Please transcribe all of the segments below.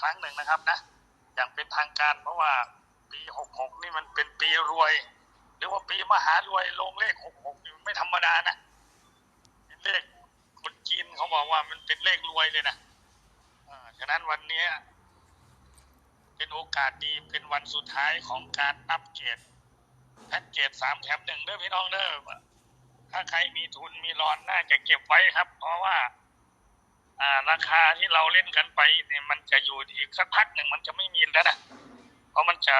ครั้งหนึ่งนะครับนะ อย่างเป็นทางการเพราะว่าปีหกหกนี่มันเป็นปีรวย หรือว่าปีมหารวยลงเลขหกหกไม่ธรรมดานะเป็นเลขคนจีนเขาบอกว่ามันเป็นเลขรวยเลยนะฉะนั้นวันนี้เป็นโอกาสดีเป็นวันสุดท้ายของการอัปเกรดแพ็กเกจสามแถมหนึ่งเด้อพี่น้องเด้อถ้าใครมีทุนมีรอนน่าจะเก็บไว้ครับ เพราะว่า ราคาที่เราเล่นกันไปเนี่ยมันจะอยู่อีกสักพักหนึ่งมันจะไม่มีแล้วนะเพราะมันจะ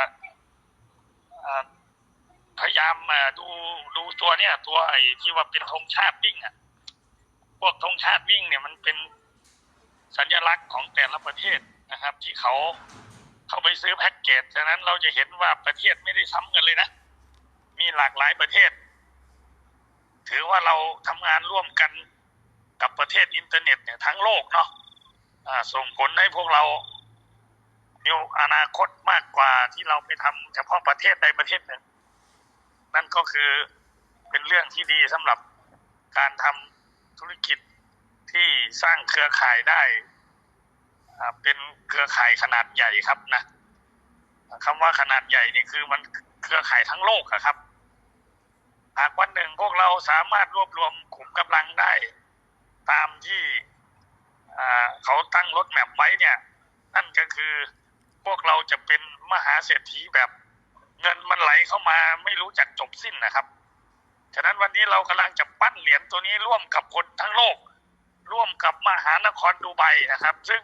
พยายามดูดูตัวเนี่ย ตัวไอ้ที่ว่าเป็นธงชาติวิ่งอะ พวกธงชาติวิ่งเนี่ยมันเป็นสัญลักษณ์ของแต่ละประเทศนะครับ ที่เขาเข้าไปซื้อแพ็กเกจฉะนั้นเราจะเห็นว่าประเทศไม่ได้ซ้ำกันเลยนะ มีหลากหลายประเทศ ถือว่าเราทำงานร่วมกัน กับประเทศอินเทอร์เน็ตเนี่ยทั้งโลกเนาะส่งผลให้พวกเรามีอนาคตมากกว่าที่เราไปทำเฉพาะประเทศใดประเทศหนึ่ง นั่นก็คือเป็นเรื่องที่ดีสำหรับการทำธุรกิจที่สร้างเครือข่ายได้เป็นเครือข่ายขนาดใหญ่ครับนะคำว่าขนาดใหญ่นี่คือมันเครือข่ายทั้งโลกครับหากวันหนึ่งพวกเราสามารถรวบรวมขุมกำลังได้ ที่เขาตั้งรถแมพไว้เนี่ย นั่นก็คือพวกเราจะเป็นมหาเศรษฐีแบบเงินมันไหลเข้ามาไม่รู้จักจบสิ้นนะครับ ฉะนั้นวันนี้เรากำลังจะปั้นเหรียญตัวนี้ร่วมกับคนทั้งโลก ร่วมกับมหานครดูไบนะครับ ซึ่ง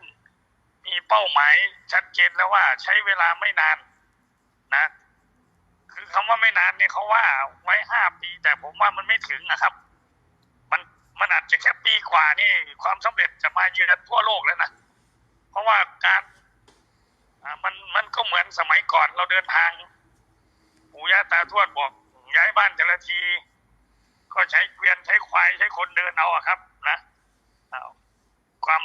มีเป้าหมายชัดเจนแล้วว่าใช้เวลาไม่นานนะ คือคำว่าไม่นานเนี่ยเขาว่าไว้ห้าปี แต่ผมว่ามันไม่ถึงนะครับ มันอาจจะแค่ปีกว่านี่ความสำเร็จจะมาเยือนทั่วโลกแล้วนะ เพราะว่าการมันมันก็เหมือนสมัยก่อนเราเดินทางปู่ย่าตาทวดบอกย้ายบ้านแต่ละที ก็ใช้เกวียนใช้ควายใช้คนเดินเอาอะครับ นะความ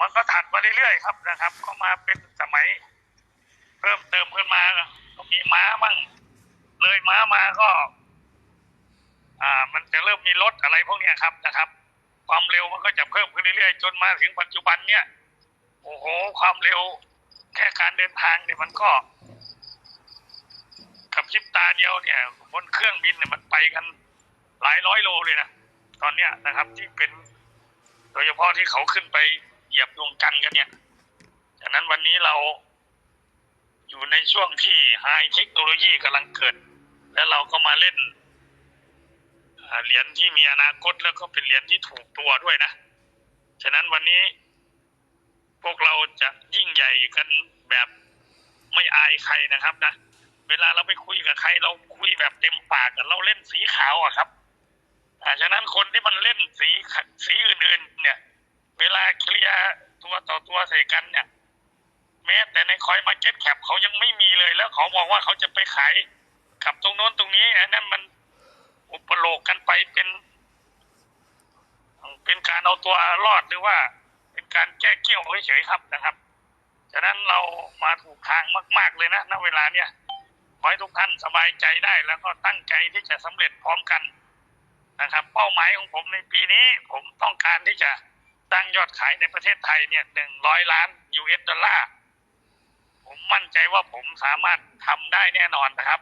มันก็ถัดมาเรื่อยๆครับนะครับ ก็มาเป็นสมัย เพิ่มเติมขึ้นมาก็มีม้ามั่งเลยม้ามาก็ มีรถอะไรพวกนี้ครับนะครับ ความเร็วมันก็จะเพิ่มขึ้นเรื่อยๆจนมาถึงปัจจุบันเนี่ยโอ้โห ความเร็วแค่การเดินทางเนี่ยมันก็กับพริบตาเดียวเนี่ยบนเครื่องบินเนี่ยมันไปกันหลายร้อยโลเลยนะตอนเนี้ยนะครับ ที่เป็นโดยเฉพาะที่เขาขึ้นไปเหยียบดวงจันทร์กันเนี่ยจากนั้นวันนี้เราอยู่ในช่วงที่ไฮเทคโนโลยีกำลังเกิด แล้วเราก็มาเล่น เหรียญที่มีอนาคตแล้วก็เป็นเหรียญที่ถูกตัวด้วยนะ ฉะนั้นวันนี้พวกเราจะยิ่งใหญ่กันแบบไม่อายใครนะครับนะ เวลาเราไปคุยกับใคร เราคุยแบบเต็มปากเราเล่นสีขาวอะครับอ่ฉะนั้นคนที่มันเล่นสีสีอื่นๆ เนี่ย เวลาเคลียร์ตัวต่อตัวใส่กันเนี่ย แม้แต่ในคอยมาเก็ตแคปเขายังไม่มีเลยแล้วเขาบอกว่าเขาจะไปขายขับตรงโน้นตรงนี้อันนั้นมัน อุปโลกกันไปเป็น เป็นการเอาตัวรอดหรือว่า เป็นการแก้เกี้ยวเฉยๆครับนะครับฉะนั้นเรามาถูกทางมาก ๆเลยนะณเวลาเนี่ยขอให้ทุกท่านสบายใจได้แล้วก็ตั้งใจที่จะสำเร็จพร้อมกันนะครับ เป้าหมายของผมในปีนี้ ผมต้องการที่จะตั้งยอดขายในประเทศไทยเนี่ยหนึ่งร้อยล้าน US ดอลลาร์ผมมั่นใจว่าผมสามารถทำได้แน่นอนนะครับ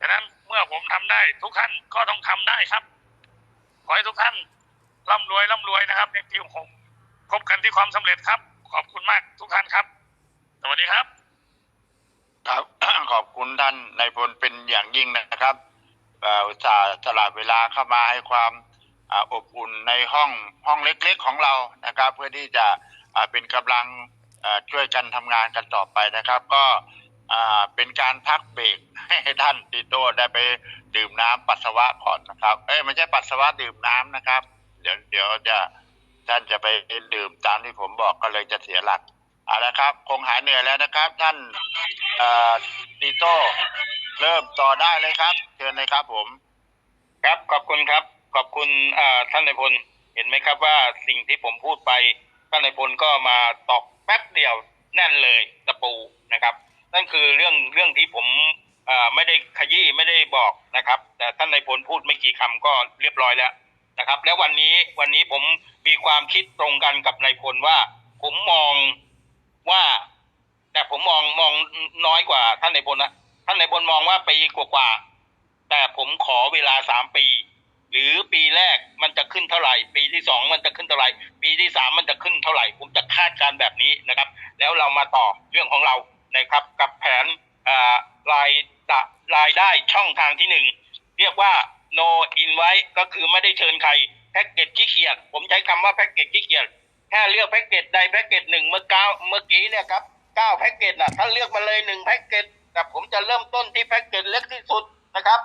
ฉะนั้นเมื่อผมทำได้ ทุกท่านก็ต้องทำได้ครับ ขอให้ทุกท่านร่ำรวยร่ำรวยนะครับ ในปีหกพบกันที่ความสำเร็จครับ ขอบคุณมากทุกท่านครับ สวัสดีครับ ครับขอบคุณท่านนายพลเป็นอย่างยิ่งนะครับอุตส่าห์สละเวลาเข้ามาให้ความอบอุ่นในห้องห้องเล็กๆของเรานะครับ เพื่อที่จะเป็นกำลังช่วยกันทำงานกันต่อไปนะครับ ก็ อ่าเป็นการพักเบรกให้ท่านติโต้ได้ไปดื่มน้ำปัสสาวะก่อนนะครับ เอ้ยไม่ใช่ปัสสาวะดื่มน้ำนะครับ เดี๋ยวเดี๋ยวจะท่านจะไปดื่มตามที่ผมบอกก็เลยจะเสียหลักเอาละครับ คงหายเหนื่อยแล้วนะครับ ท่านเอ่อติโต้เริ่มต่อได้เลยครับ เชิญเลยครับผม ครับขอบคุณครับ ขอบคุณอ่าท่านนายพลเห็นไหมครับว่าสิ่งที่ผมพูดไปท่านนายพลก็มาตอกแป๊บเดียวแน่นเลยตะปูนะครับ นั่นคือเรื่องเรื่องที่ผมไม่ได้ขยี้ไม่ได้บอกนะครับ แต่ท่านนายพลพูดไม่กี่คำก็เรียบร้อยแล้วนะครับ แล้ววันนี้วันนี้ผมมีความคิดตรงกันกับนายพลว่า ผมมองว่า แต่ผมมองมองน้อยกว่าท่านในายพลนะท่านในายพลมองว่าปีกว่าๆแต่ผมขอเวลาสามปี หรือปีแรกมันจะขึ้นเท่าไหร่ ปีที่สองมันจะขึ้นเท่าไหร่ ปีที่สามมันจะขึ้นเท่าไหร่ ผมจะคาดการณ์แบบนี้นะครับ แล้วเรามาต่อเรื่องของเรา นะครับกับแผนรายรายได้ช่องทางที่หนึ่งเรียกว่า no invite ก็คือไม่ได้เชิญใครแพ็กเกจขี้เกียจผมใช้คำว่าแพ็กเกจขี้เกียจแค่เลือกแพ็กเกจใดแพ็กเกจหนึ่งเมื่อเก้าเมื่อกี้เนี่ยครับเก้าแพ็กเกจนะถ้าเลือกมาเลยหนึ่งแพ็กเกจแต่ผมจะเริ่มต้นที่แพ็กเกจเล็กที่สุดนะครับ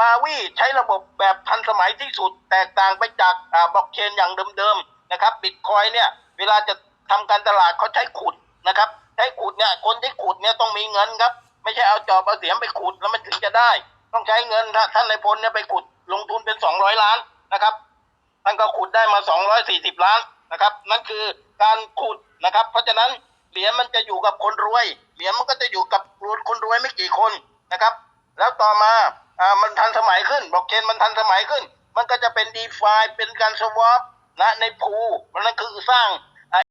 มาวีใช้ระบบแบบทันสมัยที่สุด แตกต่างไปจากบล็อกเชนอย่างเดิมๆนะครับบิตคอยเนี่ยเวลาจะทำการตลาดเขาใช้ขุดนะครับ ช้ขุดเนี่ย คนที่ขุดเนี่ยต้องมีเงินครับ ไม่ใช่เอาจอบเอาเสียมไปขุดแล้วมันถึงจะได้ ต้องใช้เงินถ้าท่านในายพลเนี่ยไปขุดลงทุนเป็นสองร้อยล้านนะครับท่านก็ขุดได้มา240ล้านนะครับ นั่นคือการขุดนะครับ เพราะฉะนั้นเหรียญมันจะอยู่กับคนรวยเหรียญมันก็จะอยู่กับคนรวยไม่กี่คนนะครับ แล้วต่อมาอ่ามันทันสมัยขึ้นบอกเชนมันทันสมัยขึ้น มันก็จะเป็นดีฟาเป็นการสวอปนะในพูมันนั่นคือสร้าง